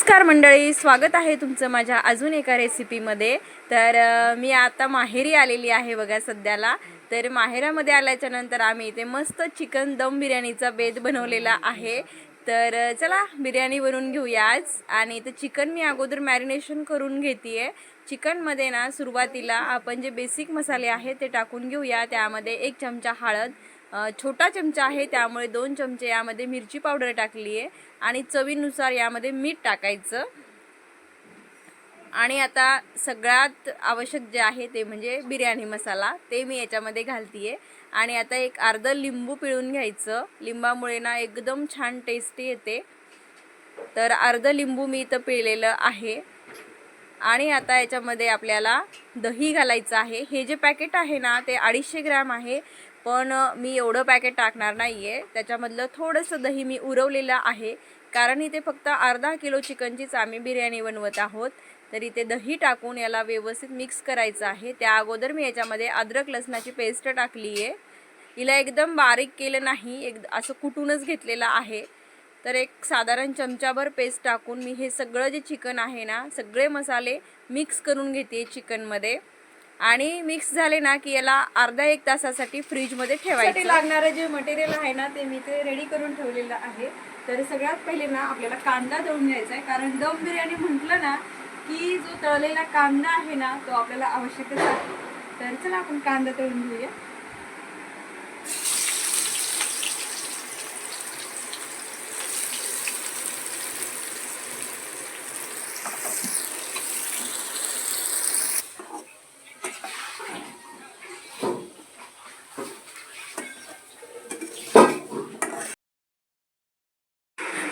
नमस्कार मंडळी स्वागत आहे तुमचं माझ्या अजून एका रेसिपीमध्ये तर मी आता माहेरी आलेली आहे बघा सध्याला. तर माहेरामध्ये आल्याच्यानंतर आम्ही इथे मस्त चिकन दम बिर्याणीचा बेद बनवलेला आहे. तर चला बिर्याणी बनवून घेऊया आज. आणि इथं चिकन मी अगोदर मॅरिनेशन करून घेते चिकनमध्ये ना सुरुवातीला आपण जे बेसिक मसाले आहेत ते टाकून घेऊया. त्यामध्ये एक चमचा हळद छोटा चमचा आहे त्यामुळे दोन चमचे यामध्ये मिरची पावडर टाकली आहे आणि चवीनुसार यामध्ये मीठ टाकायचं. आणि आता सगळ्यात आवश्यक जे आहे ते म्हणजे बिर्याणी मसाला ते मी याच्यामध्ये घालतीये. आणि आता एक अर्धं लिंबू पिळून घ्यायचं. लिंबामुळे ना एकदम छान टेस्टी येते. तर अर्धं लिंबू मी इथं पिळलेलं आहे. आणि आता याच्यामध्ये आपल्याला दही घालायचं आहे. हे जे पॅकेट आहे ना ते अडीचशे ग्रॅम आहे. पण मी एवढं पॅकेट टाकणार नाही आहे त्याच्यामधलं थोडंसं दही मी उरवलेलं आहे. कारण इथे फक्त अर्धा किलो चिकनचीच आम्ही बिर्याणी बनवत आहोत. तर इथे दही टाकून याला व्यवस्थित मिक्स करायचं आहे. त्या अगोदर मी याच्यामध्ये अद्रक लसणाची पेस्ट टाकली आहे हिला एकदम बारीक केलं नाही. एक असं कुटूनच घेतलेलं आहे. तर एक साधारण चमचाभर पेस्ट टाकून मी हे सगळं जे चिकन आहे ना सगळे मसाले मिक्स करून घेते चिकनमध्ये. आणि मिक्स झाले ना की याला अर्धा एक तासासाठी फ्रीजमध्ये ठेवायचं. लागणारं जे मटेरियल आहे ना ते मी ते रेडी करून ठेवलेलं आहे. तर सगळ्यात पहिले ना आपल्याला कांदा तळून घ्यायचा आहे. कारण दम बिर्याणी म्हटलं ना की जो तळलेला कांदा आहे ना तो आपल्याला आवश्यकच आहे. तर चला आपण कांदा तळून घेऊया.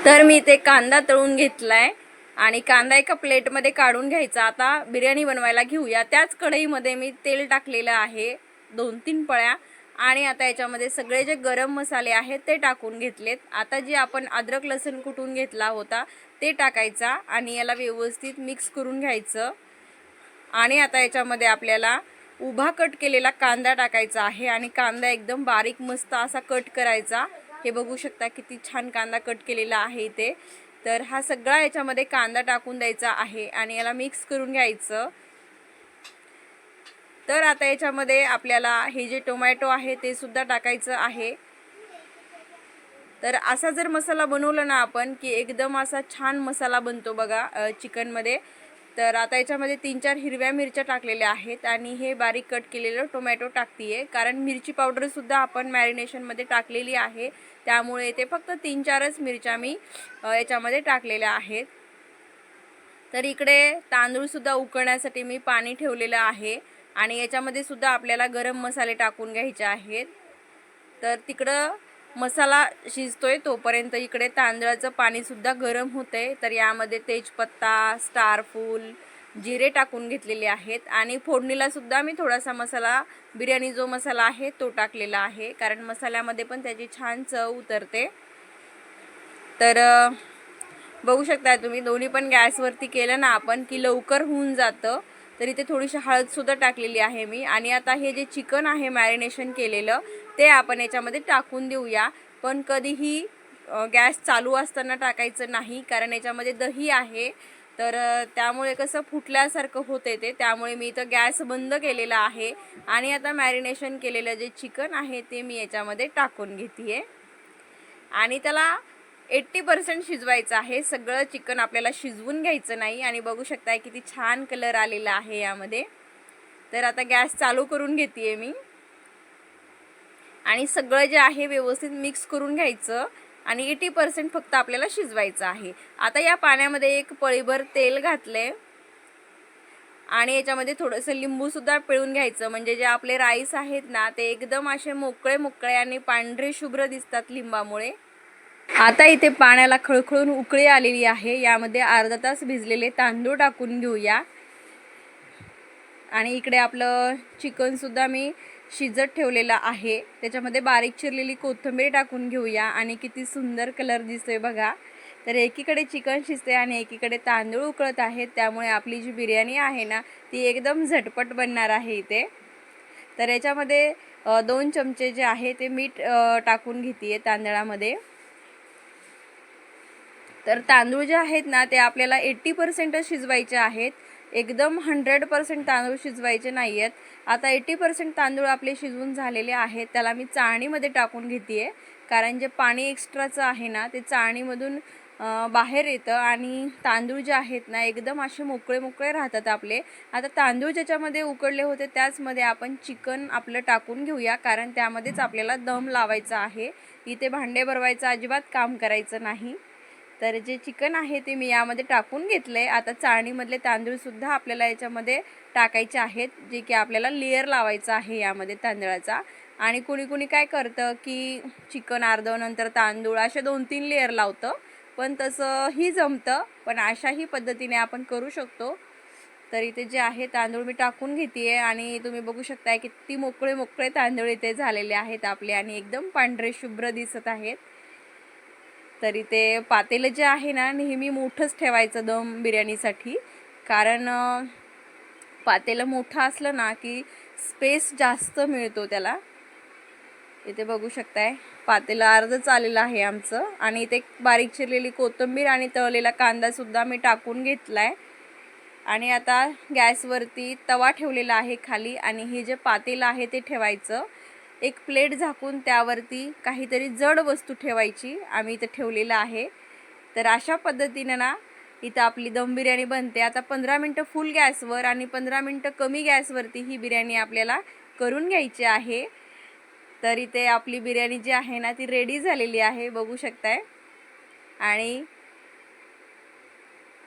तर मी ते कांदा तळून घेतलाय आणि कांदा एका प्लेटमध्ये काढून घ्यायचा. आता बिर्याणी बनवायला घेऊया. त्याच कढईमध्ये मी तेल टाकलेलं आहे दोन तीन पळ्या. आणि आता याच्यामध्ये सगळे जे गरम मसाले आहेत ते टाकून घेतलेत. आता जे आपण अद्रक लसूण कुटून घेतला होता ते टाकायचा आणि याला व्यवस्थित मिक्स करून घ्यायचं. आणि आता याच्यामध्ये आपल्याला उभा कट केलेला कांदा टाकायचा आहे आणि कांदा एकदम बारीक मस्त असा कट करायचा. हे बघू शकता किती छान कांदा कट केलेला आहे इथे. तर हा सगळा याच्यामध्ये कांदा टाकून द्यायचा आहे आणि याला मिक्स करून घ्यायचं. तर आता याच्यामध्ये आपल्याला हे जे टोमॅटो आहे ते सुद्धा टाकायचं आहे. तर असा जर मसाला बनवला ना आपण की एकदम असा छान मसाला बनतो बघा चिकनमध्ये तर आता याच्यामध्ये तीन चार हिरव्या मिरच्या टाकलेल्या आहेत आणि हे बारीक कट केलेलं टोमॅटो टाकतीये. कारण मिरची पावडरसुद्धा आपण मॅरिनेशनमध्ये टाकलेली आहे. त्यामुळे ते फक्त तीन चारच मिरच्या मी याच्यामध्ये टाकलेल्या आहेत. तर इकडे तांदूळसुद्धा उकळण्यासाठी मी पाणी ठेवलेलं आहे आणि याच्यामध्ये सुद्धा आपल्याला गरम मसाले टाकून घ्यायचे आहेत. तर तिकडं मसाला शिजतोय तोपर्यंत इकडे तांदळाचं पाणीसुद्धा गरम होतंय. तर यामध्ये तेजपत्ता स्टारफूल जिरे टाकून घेतलेले आहेत. आणि फोडणीलासुद्धा मी थोडासा मसाला बिर्याणी जो मसाला आहे तो टाकलेला आहे. कारण मसाल्यामध्ये पण त्याची छान चव उतरते. तर बघू शकता तुम्ही दोन्ही पण गॅसवरती केलं ना आपण की लवकर होऊन जातं. तर इथे थोडीशी हळदसुद्धा टाकलेली आहे मी. आणि आता हे जे चिकन आहे मॅरिनेशन केलेलं ते आपण याच्यामध्ये टाकून देऊया. पण कधीही गॅस चालू असताना टाकायचं नाही कारण याच्यामध्ये दही आहे. तर त्यामुळे कसं फुटल्यासारखं होते ते. त्यामुळे मी इथं गॅस बंद केलेला आहे. आणि आता मॅरिनेशन केलेलं जे चिकन आहे ते मी याच्यामध्ये टाकून घेते आणि त्याला एट्टी पर्सेंट शिजवायचं आहे. सगळं चिकन आपल्याला शिजवून घ्यायचं नाही आणि बघू शकताय किती छान कलर आलेला आहे यामध्ये. तर आता गॅस चालू करून घेते मी. आणि सगळं जे आहे व्यवस्थित मिक्स करून घ्यायचं आणि एटी पर्सेंट फक्त आपल्याला शिजवायचं आहे. आता या पाण्यामध्ये एक पळीभर तेल घातले आणि याच्यामध्ये थोडंसं लिंबूसुद्धा पिळून घ्यायचं. म्हणजे जे आपले राईस आहेत ना ते एकदम असे मोकळे मोकळे आणि पांढरे शुभ्र दिसतात लिंबामुळे. आता इथे पाण्याला खळखळून उकळी आलेली आहे. यामध्ये अर्धा तास भिजलेले तांदूळ टाकून घेऊया. आणि इकडे आपलं चिकनसुद्धा मी शिजत ठेवलेलं आहे. त्याच्यामध्ये बारीक चिरलेली कोथिंबीर टाकून घेऊया. आणि किती सुंदर कलर दिसतोय बघा. तर एकीकडे चिकन शिजते आणि एकीकडे तांदूळ उकळत आहेत त्यामुळे आपली जी बिर्याणी आहे ना ती एकदम झटपट बनणार आहे इथे. तर याच्यामध्ये दोन चमचे जे आहे ते मीठ टाकून घेते तांदळामध्ये. तर तांदूळ जे आहेत ना ते आपल्याला एट्टी पर्सेंटच शिजवायचे आहेत. एकदम हंड्रेड पर्सेंट तांदूळ शिजवायचे नाही आहेत आता एट्टी पर्सेंट तांदूळ आपले शिजवून झालेले आहेत. त्याला मी चाळणीमध्ये टाकून घेते आहे कारण जे पाणी एक्स्ट्राचं आहे ना ते चाळणीमधून बाहेर येतं आणि तांदूळ जे आहेत ना एकदम असे मोकळे मोकळे राहतात आपले. आता तांदूळ ज्याच्यामध्ये उकडले होते त्याचमध्ये आपण चिकन आपलं टाकून घेऊया. कारण त्यामध्येच आपल्याला दम लावायचा आहे. इथे भांडे भरवायचं अजिबात काम करायचं नाही. तर जे चिकन आहे ते मी यामध्ये टाकून घेतलं. आहे आता चाळणीमधले तांदूळसुद्धा आपल्याला याच्यामध्ये टाकायचे आहेत जे की आपल्याला लेअर लावायचा आहे यामध्ये तांदळाचा. आणि कुणी कुणी काय करतं की चिकन अर्धं नंतर तांदूळ असे दोन तीन लेअर लावतं. पण तसंही जमतं पण अशाही पद्धतीने आपण करू शकतो. तर इथे जे आहे तांदूळ मी टाकून घेते आणि तुम्ही बघू शकताय किती मोकळे मोकळे तांदूळ इथे झालेले आहेत आपले आणि एकदम पांढरे शुभ्र दिसत आहेत. तरी ते पातेलं जे आहे ना नेहमी मोठंच ठेवायचं दम बिर्याणीसाठी. कारण पातेलं मोठं असलं ना की स्पेस जास्त मिळतो त्याला. इथे बघू शकताय पातेलं अर्धच आलेलं आहे आमचं. आणि इथे बारीक चिरलेली कोथिंबीर आणि तळलेला कांदासुद्धा मी टाकून घेतला आहे आणि आता गॅसवरती तवा ठेवलेला आहे खाली. आणि हे जे पातेलं आहे ते ठेवायचं. एक प्लेट झाकून त्यावरती काहीतरी जड वस्तू ठेवायची आम्ही इथं ठेवलेलं आहे. तर अशा पद्धतीनं ना इथं आपली दम बिर्याणी बनते. आता पंधरा मिनटं फुल गॅसवर आणि पंधरा मिनटं कमी गॅसवरती ही बिर्याणी आपल्याला करून घ्यायची आहे. तर इथे आपली बिर्याणी जी आहे ना ती रेडी झालेली आहे बघू शकताय. आणि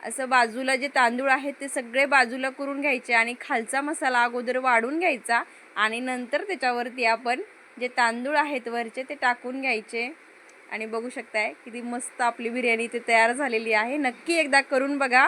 असं बाजूला जे तांदूळ आहेत ते सगळे बाजूला करून घ्यायचे आणि खालचा मसाला अगोदर वाढून घ्यायचा आणि नंतर त्याच्यावरती आपण जे तांदूळ आहेत वरचे ते टाकून घ्यायचे. आणि बघू शकताय किती मस्त आपली बिर्याणी इथे तयार झालेली आहे. नक्की एकदा करून बघा.